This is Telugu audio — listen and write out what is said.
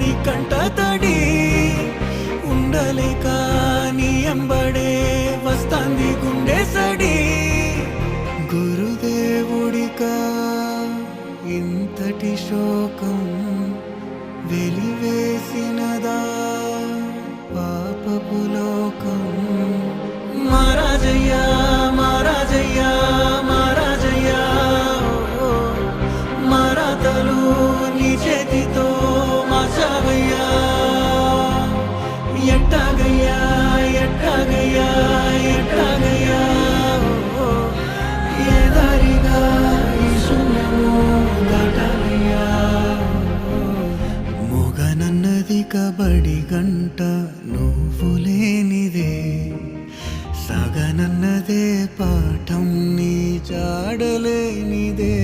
కంట తడి ఉండలేక నీ ఎంబడే వస్తాంది గుండె సడి. గురుదేవుడిక ఇంతటి శోకం వెలివేసినదా? పాపపు లోకం మహారాజయ్యా ఇక బడి గంట నువ్వు లేనిదే సగనన్నదే పాఠం నీ చాడలేనిదే